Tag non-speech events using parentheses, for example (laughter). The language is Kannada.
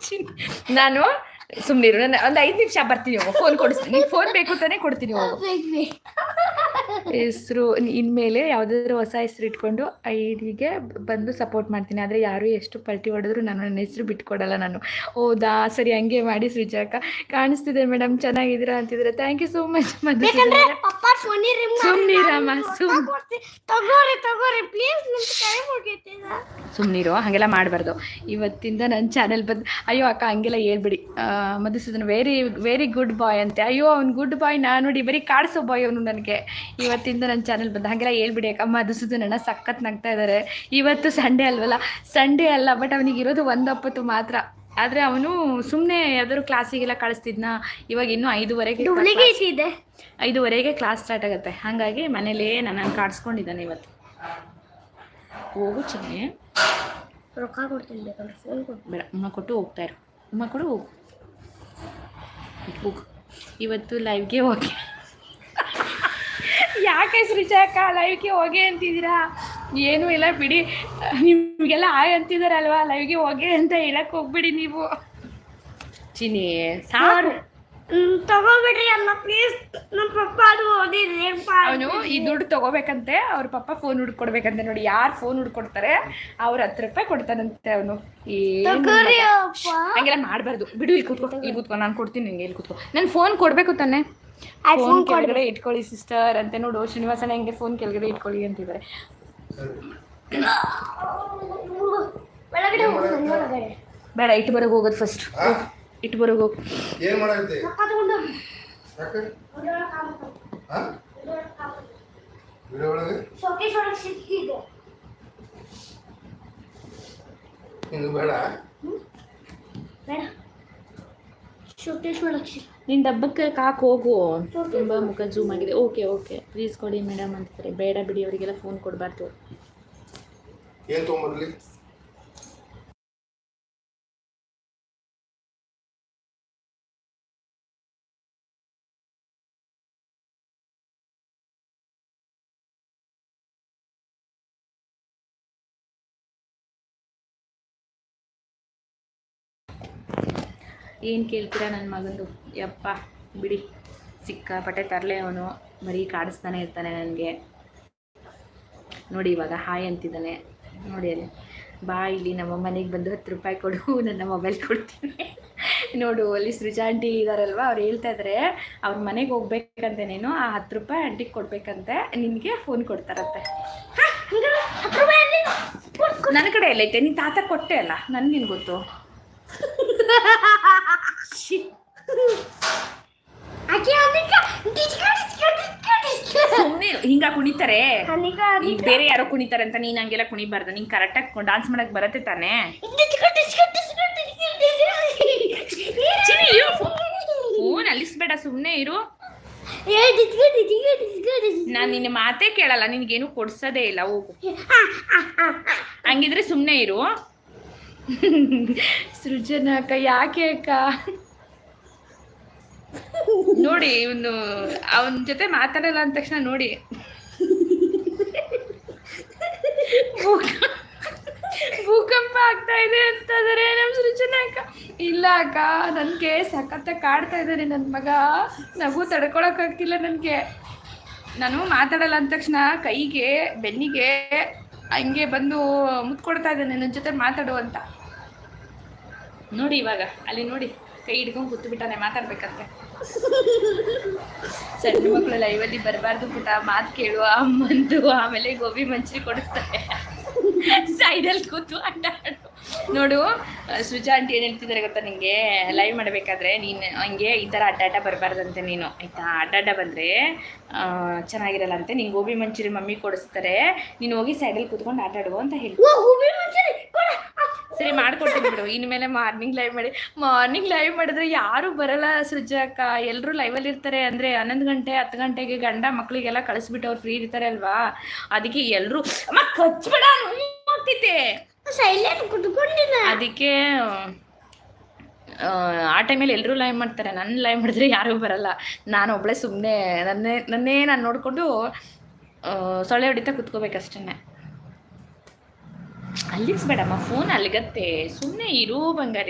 (laughs) ನಾನು ಸುಮ್ನಿರು ನನ್ನ ಒಂದು ಐದು ನಿಮಿಷ ಬರ್ತೀನಿ ಫೋನ್ ಕೊಡಿಸ್ತೀನಿ. ಫೋನ್ ಬೇಕು ತಾನೇ ಕೊಡ್ತೀನಿ ಹೆಸರು ಇನ್ಮೇಲೆ ಯಾವುದಾದ್ರೂ ಹೊಸ ಹೆಸರು ಇಟ್ಕೊಂಡು ಐಡಿಗೆ ಬಂದು ಸಪೋರ್ಟ್ ಮಾಡ್ತೀನಿ. ಆದರೆ ಯಾರು ಎಷ್ಟು ಪಲ್ಟಿ ಹೊಡೆದ್ರು ನಾನು ನನ್ನ ಹೆಸರು ಬಿಟ್ಕೊಡಲ್ಲ ನಾನು. ಹೌದಾ? ಸರಿ ಹಂಗೆ ಮಾಡಿ ಸೃಜಾಕ. ಕಾಣಿಸ್ತಿದೆ ಮೇಡಮ್ ಚೆನ್ನಾಗಿದ್ದೀರಾ ಅಂತಿದ್ರೆ. ಥ್ಯಾಂಕ್ ಯು ಸೋ ಮಚ್ ಸುಮ್ನಿರಮ್ಮ, ಸುಮ್. ಸುಮ್ಮನಿರು ಹಾಗೆಲ್ಲ ಮಾಡಬಾರ್ದು. ಇವತ್ತಿಂದ ನನ್ನ ಚಾನೆಲ್ ಬಂದು ಅಯ್ಯೋ ಅಕ್ಕ ಹಂಗೆಲ್ಲ ಹೇಳ್ಬಿಡಿ. Madhusudan very very good boy ಅಂತೆ. ಅಯ್ಯೋ ಅವ್ನು ಗುಡ್ ಬಾಯ್ ನಾನು ನೋಡಿ ಬರೀ ಕಾಡಿಸೋ ಬಾಯ್ ಅವನು ನನಗೆ. ಇವತ್ತಿಂದ ನನ್ನ ಚಾನೆಲ್ ಬಂದ ಹಾಗೆಲ್ಲ ಹೇಳ್ಬಿಡಿ ಅದು ಮಧುಸೂದನ್ ನನ್ನ ಸಖತ್ ನಗ್ತಾ ಇದ್ದಾರೆ ಇವತ್ತು ಸಂಡೇ ಅಲ್ವಲ್ಲ? ಸಂಡೇ ಅಲ್ಲ ಬಟ್ ಅವನಿಗಿರೋದು ಒಂದಪ್ಪತ್ತು ಮಾತ್ರ. ಆದರೆ ಅವನು ಸುಮ್ಮನೆ ಯಾವ್ದಾದ್ರು ಕ್ಲಾಸಿಗೆಲ್ಲ ಕಳಿಸ್ತಿದ್ನ. ಇವಾಗ ಇನ್ನೂ ಐದುವರೆಗೆ ಇದೆ ಐದುವರೆಗೆ ಕ್ಲಾಸ್ ಸ್ಟಾರ್ಟ್ ಆಗುತ್ತೆ. ಹಾಗಾಗಿ ಮನೇಲೇ ನನ್ನನ್ನು ಕಾಡಿಸ್ಕೊಂಡಿದ್ದಾನೆ ಇವತ್ತು. ಹೋಗು ಚೆನ್ನೆ. ರೊಕ್ಕ ಕೊಡ್ತೀನಿ ಬೇಕಂದ್ರೆ ಫೋನ್ ಬೇಡ ಅಮ್ಮ ಕೊಟ್ಟು ಹೋಗ್ತಾ ಇರು. ಅಮ್ಮ ಕೊಡು ಹೋಗು. ಹೋಗು. ಇವತ್ತು ಲೈವ್ಗೆ ಹೋಗಿ. ಯಾಕೆ ಸೃಜಾಕ ಲೈವ್ಗೆ ಹೋಗಿ ಅಂತಿದ್ದೀರಾ? ಏನೂ ಇಲ್ಲ ಬಿಡಿ. ನಿಮಗೆಲ್ಲ ಆಯ್ ಅಂತಿದಾರಲ್ವಾ? ಲೈವ್ಗೆ ಹೋಗಿ ಅಂತ ಹೇಳಕ್ ಹೋಗ್ಬಿಡಿ ನೀವು. ಚಿನಿ ಸಾರು ತಗೋಬೇಡಿ ತಗೋಬಿಡ್ರಿ ಅಲ್ಲ ಪ್ಲೀಸ್ ನಮ್ಮ ಪಪ್ಪ ಅದು ಅವನು ಈ ದುಡ್ಡು ತಗೋಬೇಕಂತೆ. ಅವ್ರ ಪಪ್ಪ ಫೋನ್ ಹುಡ್ಕೊಡ್ಬೇಕಂತೆ ನೋಡಿ. ಯಾರು ಫೋನ್ ಹುಡ್ಕೊಡ್ತಾರೆ ಅವ್ರ ಹತ್ತು ರೂಪಾಯಿ ಕೊಡ್ತಾನಂತೆ ಅವನು. ಹಂಗೆಲ್ಲ ಮಾಡಬಾರ್ದು. ಬಿಡು ಇಲ್ಲಿ ಕೂತ್ಕೋ ಇಲ್ಲಿ ಕೂತ್ಕೊ. ನಾನು ಕೊಡ್ತೀನಿ ನಿಂಗೆ ಇಲ್ಲಿ ಕೂತ್ಕೋ. ನಾನು ಫೋನ್ ಕೊಡಬೇಕು ತಾನೆ. ಫೋನ್ ಕೆಳಗಡೆ ಇಟ್ಕೊಳ್ಳಿ ಸಿಸ್ಟರ್ ಅಂತೆ ನೋಡು ಶ್ರೀನಿವಾಸನ ಹೆಂಗೆ ಫೋನ್ ಕೆಳಗಡೆ ಇಟ್ಕೊಳ್ಳಿ ಅಂತಿದ್ದಾರೆ ಬೇಡ ಇಟ್ಟು ಬರೋಗೆ ಹೋಗೋದು ಫಸ್ಟ್ ಇಟ್ಟು ಬರೋಗೆ ಹೋಗಿ. ಏನ್ ಮಾಡೈತೆ ರೊಕ್ಕ ತಗೊಂಡು ಹೋಗು. ಯಾಕೆ ಒಳಗಡೆ ಕಾಮತ್ತು. ಹಾ ಒಳಗಡೆ ಕಾಮತ್ತು. ವಿಡಿಯೋ ಒಳಗೆ ಶೋಕೇಶ್ ಒಳಗೆ ಸಿಕ್ಕಿದೆ ನಿಂಗೆ ಬೇಡ ಬೇಡ ಶೋಕೇಶ್ ಲಕ್ಷ್ಮಿ ಡಬ್ಬಕ್ಕೆ ಕಾಕ್ ಹೋಗು. ತುಂಬಾ ಮುಖ ಜೂಮ್ ಆಗಿದೆ. ಓಕೆ ಓಕೆ ಪ್ಲೀಸ್ ಕೊಡಿ ಮೇಡಮ್ ಅಂತಾರೆ ಬೇಡ ಬಿಡಿ ಅವರಿಗೆಲ್ಲ ಫೋನ್ ಕೊಡಬಾರ್ದು. ಏನ್ ತೊಗೊಂಬರ್ಲಿ ಏನು ಕೇಳ್ತೀರಾ ನನ್ನ ಮಗಂದು? ಯಪ್ಪ, ಬಿಡಿ. ಸಿಕ್ಕಾಪಟ್ಟೆ ತರಲೆ ಅವನು. ಬರೀ ಕಾಡಿಸ್ತಾನೆ ಇರ್ತಾನೆ ನನಗೆ. ನೋಡಿ ಇವಾಗ ಹಾಯ್ ಅಂತಿದ್ದಾನೆ. ನೋಡಿ ಅಲ್ಲಿ. ಬಾ, ಇಲ್ಲಿ ನಮ್ಮ ಮನೆಗೆ ಬಂದು ಹತ್ತು ರೂಪಾಯಿ ಕೊಡು, ನನ್ನ ಮೊಬೈಲ್ ಕೊಡ್ತೀನಿ. ನೋಡು, ಅಲ್ಲಿ ಸೃಜಾ ಆಂಟಿ ಇದ್ದಾರಲ್ವ ಅವ್ರು ಹೇಳ್ತಾ ಇದ್ದಾರೆ ಅವ್ರ ಮನೆಗೆ ಹೋಗ್ಬೇಕಂತೆ ನೀನು, ಆ ಹತ್ತು ರೂಪಾಯಿ ಆಂಟಿಗೆ ಕೊಡ್ಬೇಕಂತೆ, ನಿನಗೆ ಫೋನ್ ಕೊಡ್ತಾರಂತೆ. ನನ್ನ ಕಡೆ ಎಲ್ಲ ಐತೆ ನಿನ್ನ ತಾತ ಕೊಟ್ಟೆ ಅಲ್ಲ, ನನಗೇನು ಗೊತ್ತು? (laughs) ಸುಮ್ಮನೆ ಹಿಂಗ ಕುಣಿತಾರೆ. ಈಗ ಬೇರೆ ಯಾರೋ ಕುಣಿತಾರೆ ಅಂತ ನೀನ್ ಹಂಗೆಲ್ಲ ಕುಣಿಬಾರ್ದು. ನಿಂಗೆ ಕರೆಕ್ಟಾಗಿ ಡಾನ್ಸ್ ಮಾಡಕ್ ಬರತ್ತೆ ತಾನೇ. ಫೋನ್ ಅಲಿಸ್ಬೇಡ ಸುಮ್ಮನೆ ಇರು. ನಾನು ನಿನ್ನ ಮಾತೇ ಕೇಳಲ್ಲ ನಿನ್ಗೇನು ಕೊಡ್ಸೋದೇ ಇಲ್ಲ ಹೋಗು. ಹಂಗಿದ್ರೆ ಸುಮ್ಮನೆ ಇರು. ಸೃಜನ ಅಕ್ಕ ಯಾಕೆ ಅಕ್ಕ? ನೋಡಿ, ಇವನು ಅವನ ಜೊತೆ ಮಾತಾಡಲ್ಲ ಅಂದ ತಕ್ಷಣ ನೋಡಿ. ಭೂಕ- ಭೂಕಂಪ ಆಗ್ತಾ ಇದೆ ಅಂತಂದ್ರೆ ನಮ್ಮ ಸೃಜನ ಅಕ್ಕ ಇಲ್ಲ ಅಕ್ಕ, ನನಗೆ ಸಖತ್ತಾಗಿ ಕಾಡ್ತಾ ಇದ್ದಾನೆ ನನ್ನ ಮಗ. ನಗು ತಡ್ಕೊಳಕ್ಕಾಗ್ತಿಲ್ಲ ನನಗೆ. ನಾನು ಮಾತಾಡಲ್ಲ ಅಂದ ತಕ್ಷಣ ಕೈಗೆ, ಬೆನ್ನಿಗೆ ಹಂಗೆ ಬಂದು ಮುತ್ಕೊಡ್ತಾ ಇದ್ದಾನೆ ನನ್ನ ಜೊತೆ ಮಾತಾಡು ಅಂತ. ನೋಡಿ ಇವಾಗ, ಅಲ್ಲಿ ನೋಡಿ, ಕೈ ಹಿಡ್ಕೊಂಡು ಕೂತು ಬಿಟ್ಟಾನೆ ಮಾತಾಡ್ಬೇಕಂತೆ. ಸಣ್ಣ ಮಕ್ಕಳು ಲೈವಲ್ಲಿ ಬರಬಾರ್ದು ಪುಟ, ಮಾತು ಕೇಳು ಅಮ್ಮಂದು, ಆಮೇಲೆ ಗೋಬಿ ಮಂಚೂರಿ ಕೊಡಿಸ್ತಾರೆ ಸೈಡಲ್ಲಿ ಕೂತು ಆಟ ಆಡು. ನೋಡು ಸುಜಾ ಆಂಟಿ ಏನು ಹೇಳ್ತಿದ್ದಾರೆ ಗೊತ್ತಾ ನಿಂಗೆ? ಲೈವ್ ಮಾಡಬೇಕಾದ್ರೆ ನೀನು ಹಂಗೆ ಈ ಥರ ಅಡ್ಡಾಟ ಬರಬಾರ್ದಂತೆ ನೀನು, ಆಯಿತಾ? ಅಡ್ಡಾಟ ಬಂದರೆ ಚೆನ್ನಾಗಿರಲ್ಲ ಅಂತೆ. ನಿಂಗೆ ಗೋಬಿ ಮಂಚೂರಿ ಮಮ್ಮಿ ಕೊಡಿಸ್ತಾರೆ. ನೀನು ಹೋಗಿ ಸೈಡಲ್ಲಿ ಕೂತ್ಕೊಂಡು ಆಟ ಆಡು ಅಂತ ಹೇಳಿ. ಸರಿ ಮಾಡ್ಕೊಡ್ತೀನಿ ಬಿಡು. ಇನ್ಮೇಲೆ ಮಾರ್ನಿಂಗ್ ಲೈವ್ ಮಾಡಿ ಮಾರ್ನಿಂಗ್ ಲೈವ್ ಮಾಡಿದ್ರೆ ಯಾರು ಬರಲ್ಲ ಸೃಜಾಕ ಎಲ್ಲರೂ ಲೈವಲ್ಲಿ ಇರ್ತಾರೆ. ಅಂದರೆ ಹನ್ನೊಂದು ಗಂಟೆ ಹತ್ತು ಗಂಟೆಗೆ ಗಂಡ ಮಕ್ಕಳಿಗೆಲ್ಲ ಕಳಿಸ್ಬಿಟ್ಟು ಅವ್ರು ಫ್ರೀ ಇರ್ತಾರೆ ಅಲ್ವಾ? ಅದಕ್ಕೆ ಎಲ್ಲರೂ ಅಮ್ಮ ಕಚ್ಬೇಡ ಕುತ್ಕೊಂಡಿನ ಅದಕ್ಕೆ ಆ, ಆ ಟೈಮಲ್ಲಿ ಎಲ್ಲರೂ ಲೈವ್ ಮಾಡ್ತಾರೆ. ನನ್ನ ಲೈವ್ ಮಾಡಿದ್ರೆ ಯಾರೂ ಬರಲ್ಲ. ನಾನು ಒಬ್ಬಳೇ ಸುಮ್ಮನೆ ನನ್ನೇ ನನ್ನೇ ನಾನು ನೋಡಿಕೊಂಡು ಸೊಳ್ಳೆ ಹೊಡಿತಾ ಕುತ್ಕೋಬೇಕಷ್ಟೇ ಅಲ್ಲಿಸ್ಬೇಡಮ್ಮ ಫೋನ್ ಅಲ್ಲಿಗತ್ತೆ ಸುಮ್ಮನೆ ಇರೋ ಬಂಗಾರಿ.